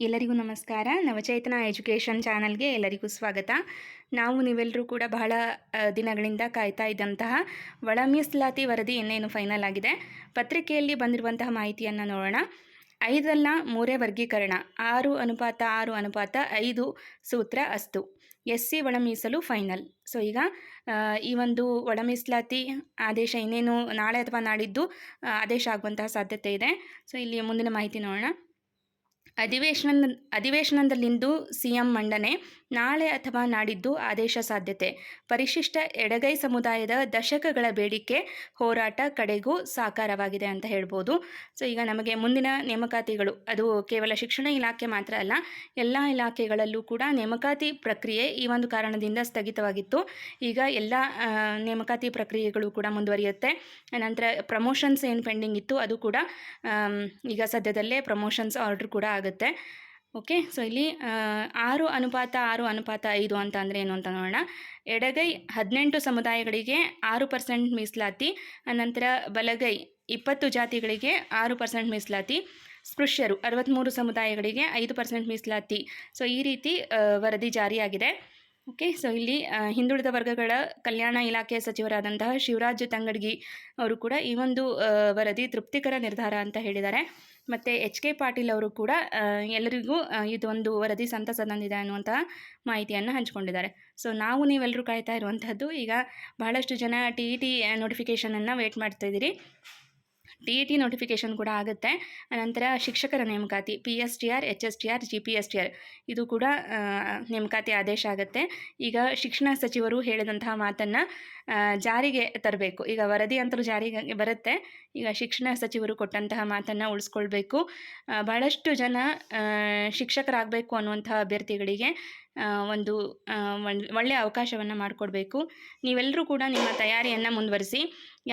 ಎಲ್ಲರಿಗೂ ನಮಸ್ಕಾರ. ನವಚೇತನ ಎಜುಕೇಷನ್ ಚಾನಲ್ಗೆ ಎಲ್ಲರಿಗೂ ಸ್ವಾಗತ. ನಾವು ನೀವೆಲ್ಲರೂ ಕೂಡ ಬಹಳ ದಿನಗಳಿಂದ ಕಾಯ್ತಾ ಇದ್ದಂತಹ ಒಳ ಮೀಸಲಾತಿ ವರದಿ ಇನ್ನೇನು ಫೈನಲ್ ಆಗಿದೆ. ಪತ್ರಿಕೆಯಲ್ಲಿ ಬಂದಿರುವಂತಹ ಮಾಹಿತಿಯನ್ನು ನೋಡೋಣ. ಐದಲ್ಲ ಮೂರೇ ವರ್ಗೀಕರಣ. ಆರು ಅನುಪಾತ ಆರು ಅನುಪಾತ ಐದು ಸೂತ್ರ ಅಸ್ತು. ಎಸ್ ಸಿ ಒಳ ಮೀಸಲು ಫೈನಲ್. ಸೊ, ಈಗ ಈ ಒಂದು ಒಳ ಮೀಸಲಾತಿ ಆದೇಶ ಇನ್ನೇನು ನಾಳೆ ಅಥವಾ ನಾಡಿದ್ದು ಆದೇಶ ಆಗುವಂತಹ ಸಾಧ್ಯತೆ ಇದೆ. ಸೊ, ಇಲ್ಲಿ ಮುಂದಿನ ಮಾಹಿತಿ ನೋಡೋಣ. ಅಧಿವೇಶನ ಅಧಿವೇಶನದಲ್ಲಿಂದು ಸಿಎಂ ಮಂಡನೆ, ನಾಳೆ ಅಥವಾ ನಾಡಿದ್ದು ಆದೇಶ ಸಾಧ್ಯತೆ. ಪರಿಶಿಷ್ಟ ಎಡಗೈ ಸಮುದಾಯದ ದಶಕಗಳ ಬೇಡಿಕೆ, ಹೋರಾಟ ಕಡೆಗೂ ಸಾಕಾರವಾಗಿದೆ ಅಂತ ಹೇಳ್ಬೋದು. ಸೊ, ಈಗ ನಮಗೆ ಮುಂದಿನ ನೇಮಕಾತಿಗಳು, ಅದು ಕೇವಲ ಶಿಕ್ಷಣ ಇಲಾಖೆ ಮಾತ್ರ ಅಲ್ಲ, ಎಲ್ಲ ಇಲಾಖೆಗಳಲ್ಲೂ ಕೂಡ ನೇಮಕಾತಿ ಪ್ರಕ್ರಿಯೆ ಈ ಒಂದು ಕಾರಣದಿಂದ ಸ್ಥಗಿತವಾಗಿತ್ತು. ಈಗ ಎಲ್ಲ ನೇಮಕಾತಿ ಪ್ರಕ್ರಿಯೆಗಳು ಕೂಡ ಮುಂದುವರಿಯುತ್ತೆ. ನಂತರ ಪ್ರಮೋಷನ್ಸ್ ಏನು ಪೆಂಡಿಂಗ್ ಇತ್ತು, ಅದು ಕೂಡ ಈಗ ಸದ್ಯದಲ್ಲೇ ಪ್ರಮೋಷನ್ಸ್ ಆರ್ಡ್ರ್ ಕೂಡ ಆಗುತ್ತೆ. ಓಕೆ? ಸೊ ಇಲ್ಲಿ ಆರು ಅನುಪಾತ ಆರು ಅನುಪಾತ ಐದು ಅಂತ ಅಂದರೆ ಏನು ಅಂತ ನೋಡೋಣ. ಎಡಗೈ ಹದಿನೆಂಟು ಸಮುದಾಯಗಳಿಗೆ ಆರು ಪರ್ಸೆಂಟ್ ಮೀಸಲಾತಿ, ಅನಂತರ ಬಲಗೈ ಇಪ್ಪತ್ತು ಜಾತಿಗಳಿಗೆ ಆರು ಪರ್ಸೆಂಟ್ ಮೀಸಲಾತಿ, ಸ್ಪೃಶ್ಯರು ಅರವತ್ತ್ಮೂರು ಸಮುದಾಯಗಳಿಗೆ ಐದು ಪರ್ಸೆಂಟ್ ಮೀಸಲಾತಿ. ಸೊ ಈ ರೀತಿ ವರದಿ ಜಾರಿಯಾಗಿದೆ. ಓಕೆ, ಸೊ ಇಲ್ಲಿ ಹಿಂದುಳಿದ ವರ್ಗಗಳ ಕಲ್ಯಾಣ ಇಲಾಖೆಯ ಸಚಿವರಾದಂತಹ ಶಿವರಾಜ್ ತಂಗಡಗಿ ಅವರು ಕೂಡ ಈ ಒಂದು ವರದಿ ತೃಪ್ತಿಕರ ನಿರ್ಧಾರ ಅಂತ ಹೇಳಿದ್ದಾರೆ. ಮತ್ತು ಎಚ್ ಕೆ ಪಾಟೀಲ್ ಅವರು ಕೂಡ ಎಲ್ಲರಿಗೂ ಇದು ಇದೊಂದು ವರದಿ ಸಂತಸ ತಂದಿದೆ ಅನ್ನುವಂತಹ ಮಾಹಿತಿಯನ್ನು ಹಂಚಿಕೊಂಡಿದ್ದಾರೆ. ಸೊ ನಾವು ನೀವೆಲ್ಲರೂ ಕಾಯ್ತಾ ಇರುವಂಥದ್ದು ಈಗ ಬಹಳಷ್ಟು ಜನ ಟಿ ಇ ಟಿ ನೋಟಿಫಿಕೇಷನನ್ನು ವೇಟ್ ಮಾಡ್ತಾ ಇದ್ದೀರಿ. ಟಿ ಇ ಟಿ ನೋಟಿಫಿಕೇಷನ್ ಕೂಡ ಆಗುತ್ತೆ. ನಂತರ ಶಿಕ್ಷಕರ ನೇಮಕಾತಿ, P S T R, H S T R, G P S T R ಇದು ಕೂಡ ನೇಮಕಾತಿ ಆದೇಶ ಆಗುತ್ತೆ. ಈಗ ಶಿಕ್ಷಣ ಸಚಿವರು ಹೇಳಿದಂತಹ ಮಾತನ್ನು ಜಾರಿಗೆ ತರಬೇಕು. ಈಗ ವರದಿ ಅಂತಲೂ ಜಾರಿಗೆ ಬರುತ್ತೆ. ಈಗ ಶಿಕ್ಷಣ ಸಚಿವರು ಕೊಟ್ಟಂತಹ ಮಾತನ್ನು ಉಳಿಸ್ಕೊಳ್ಬೇಕು. ಬಹಳಷ್ಟು ಜನ ಶಿಕ್ಷಕರಾಗಬೇಕು ಅನ್ನುವಂಥ ಅಭ್ಯರ್ಥಿಗಳಿಗೆ ಒಂದು ಒಳ್ಳೆಯ ಅವಕಾಶವನ್ನು ಮಾಡಿಕೊಡ್ಬೇಕು. ನೀವೆಲ್ಲರೂ ಕೂಡ ನಿಮ್ಮ ತಯಾರಿಯನ್ನು ಮುಂದುವರಿಸಿ.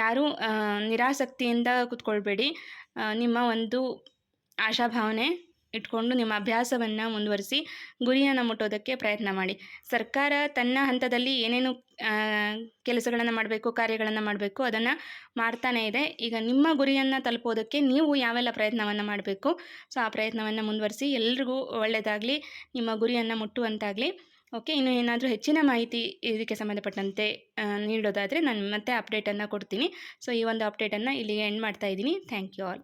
ಯಾರೂ ನಿರಾಸಕ್ತಿಯಿಂದ ಕೂತ್ಕೊಳ್ಬೇಡಿ. ನಿಮ್ಮ ಒಂದು ಆಶಾಭಾವನೆ ಇಟ್ಕೊಂಡು ನಿಮ್ಮ ಅಭ್ಯಾಸವನ್ನು ಮುಂದುವರಿಸಿ ಗುರಿಯನ್ನು ಮುಟ್ಟೋದಕ್ಕೆ ಪ್ರಯತ್ನ ಮಾಡಿ. ಸರ್ಕಾರ ತನ್ನ ಹಂತದಲ್ಲಿ ಏನೇನು ಕೆಲಸಗಳನ್ನು ಮಾಡಬೇಕು, ಕಾರ್ಯಗಳನ್ನು ಮಾಡಬೇಕು ಅದನ್ನು ಮಾಡ್ತಾನೇ ಇದೆ. ಈಗ ನಿಮ್ಮ ಗುರಿಯನ್ನು ತಲುಪೋದಕ್ಕೆ ನೀವು ಯಾವೆಲ್ಲ ಪ್ರಯತ್ನವನ್ನು ಮಾಡಬೇಕು. ಸೊ, ಆ ಪ್ರಯತ್ನವನ್ನು ಮುಂದುವರಿಸಿ ಎಲ್ರಿಗೂ ಒಳ್ಳೆಯದಾಗಲಿ ನಿಮ್ಮ ಗುರಿಯನ್ನು ಮುಟ್ಟುವಂತಾಗಲಿ. ಓಕೆ, ಇನ್ನು ಏನಾದರೂ ಹೆಚ್ಚಿನ ಮಾಹಿತಿ ಇದಕ್ಕೆ ಸಂಬಂಧಪಟ್ಟಂತೆ ನೀಡೋದಾದರೆ ನಾನು ಮತ್ತೆ ಅಪ್ಡೇಟನ್ನು ಕೊಡ್ತೀನಿ. ಸೊ ಈ ಒಂದು ಅಪ್ಡೇಟನ್ನು ಇಲ್ಲಿಗೆ ಎಂಡ್ ಮಾಡ್ತಾ ಇದ್ದೀನಿ. Thank you all